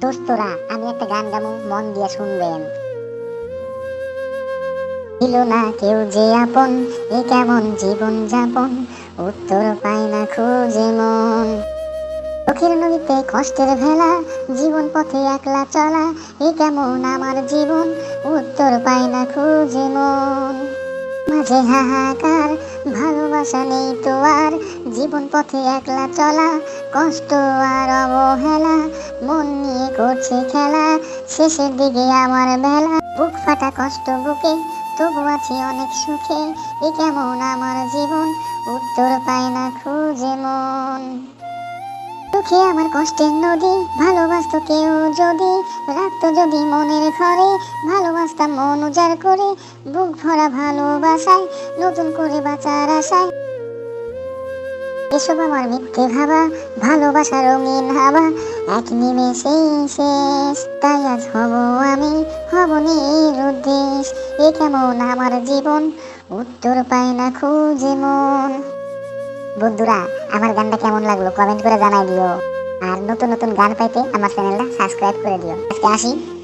দোস্তরা, আমি একটা গান গামু মন দিয়ে শুনবেন। ছিল না কেউ যে আপন, এ কেমন জীবন যাপন? উত্তর পায় না খুঁজে মন। চোখের নদীতে কষ্টের ভেলা, জীবন পথে একলা চলা, এ কেমন আমার জীবন? উত্তর পায় না খুঁজে মন। মাঝে হাহাকার, ভালোবাসা নেই তো আর, জীবন পথে একলা চলা কষ্ট আর অবহেলা, মন নিয়ে করছে খেলা, শেষের দিকে আমার বেলা। বুক ফাটা কষ্ট বুকে, তবু আছি অনেক সুখে, এ কেমন আমার জীবন? উত্তর পায় না খুঁজে মন। সুখে আমার কষ্টের নদী, ভালোবাসতো কেউ যদি, রাখতো যদি মনের ঘরে, ভালোবাসতাম মন উজাড় করে, বুক ভরা ভালোবাসায়, নতুন করে বাঁচার আশায়। এসব আমার মিথ্যে ভাবা, ভালোবাসা রঙিন হাবা এক নিমেষেই শেষ। তাই আজ হব আমি, হব নিরুদ্দেশ এ কেমন আমার জীবন? উত্তর পায় না খুঁজে মন। বন্ধুরা, আমার গানটা কেমন লাগল কমেন্ট করে জানাই দিও। আর নতুন নতুন গান পাইতে আমার চ্যানেলটা সাবস্ক্রাইব করে দিও। আজকে আসি।